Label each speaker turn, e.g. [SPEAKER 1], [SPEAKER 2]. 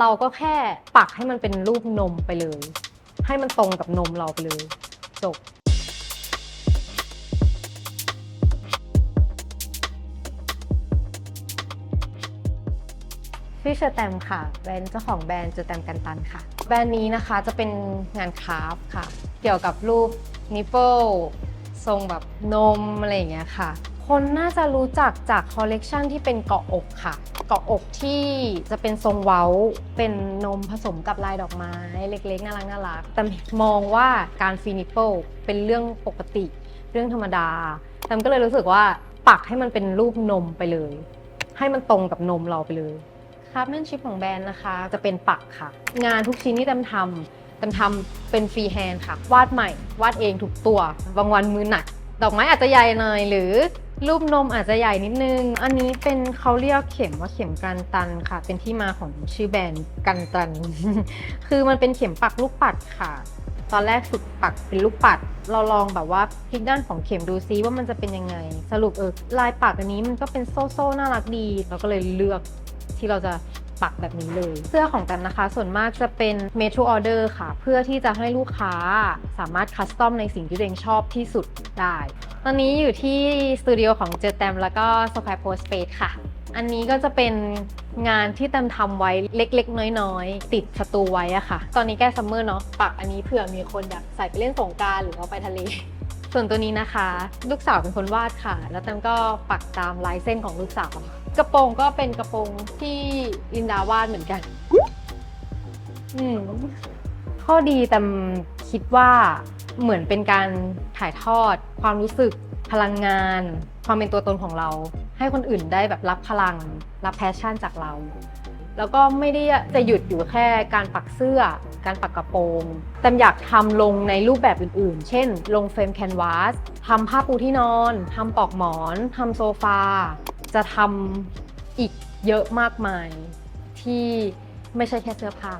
[SPEAKER 1] เราก็แค่ปักให้มันเป็นรูปนมไปเลย ให้มันตรงกับนมเราไปเลยจบชื่อเชอแตมค่ะ แบรนด์เจ้าของแบรนด์เจอแตมกันตันค่ะ แบรนด์นี้นะคะจะเป็นงานคราฟต์ค่ะ เกี่ยวกับรูปนิปเปิลทรงแบบนมอะไรอย่างเงี้ยค่ะ คนน่าจะรู้จักจากคอลเลกชันที่เป็นเกาะอกค่ะ เกาะอกที่จะเป็นทรงเว้า เป็นนมผสมกับลายดอกไม้เล็กๆ น่ารักน่ารักแต่มองว่าการฟีนิปเปิลเป็นเรื่องปกติ เรื่องธรรมดาแตมก็เลยรู้สึกว่าปักให้มันเป็นรูปนมไปเลย ให้มันตรงกับนมเราไปเลยคราฟแมนชิพของแบรนด์นะคะ จะเป็นปักค่ะ งานทุกชิ้นที่แตมทำแตมทำเป็นฟรีแฮนด์ค่ะ วาดใหม่ วาดเองทุกตัว บางวันมือหนัก ดอกไม้อาจจะใหญ่หน่อยหรือ รูปนมอาจจะใหญ่นิดนึง อันนี้เป็นเขาเรียกเข็มว่าเข็มกันตันค่ะ เป็นที่มาของชื่อแบรนด์กันตัน คือมันเป็นเข็มปักลูกปัดค่ะ ตอนแรกฝึกปักเป็นลูกปัด เราลองแบบว่าพลิกด้านของเข็มดูซิว่ามันจะเป็นยังไง สรุปเออลายปักอันนี้มันก็เป็นโซ่โซ่ๆน่ารักดี เราก็เลยเลือกที่เราจะปักแบบนี้เลย เสื้อของแตมนะคะ ส่วนมากจะเป็น made to order ค่ะ เพื่อที่จะให้ลูกค้าสามารถคัสตอมในสิ่งที่ตัวเองชอบที่สุดได้ ตอนนี้อยู่ที่สตูดิโอของเจอแตมแล้วก็ Square Post Space ค่ะ อันนี้ก็จะเป็นงานที่แตมทำไว้เล็กๆ น้อยๆ ติดสตูไว้อะค่ะ ตอนนี้แก้ซัมเมอร์เนาะปักอันนี้เผื่อมีคนอยากใส่ไปเล่นสงกรารหรือว่าไปทะเล ส่วนตัวนี้นะคะ ลูกสาวเป็นคนวาดค่ะ แล้วแตมก็ปักตามลายเส้นของลูกสาว กระโปรงก็เป็นกระโปรงที่ลินดาวาดเหมือนกัน อืมข้อดีแต่คิดว่า เหมือนเป็นการถ่ายทอด ความรู้สึก พลังงาน ความเป็นตัวตนของเรา ให้คนอื่นได้แบบรับพลัง รับแพชชั่นจากเรา แล้วก็ไม่ได้จะหยุดอยู่แค่การปักเสื้อ การปักกระโปรงแต่อยากทำลงในรูปแบบอื่นๆ เช่น ลงเฟรมแคนวาสทำผ้าปูที่นอนทำปลอกหมอนทำโซฟา จะทำอีกเยอะมากมายที่ไม่ใช่แค่เสื้อผ้า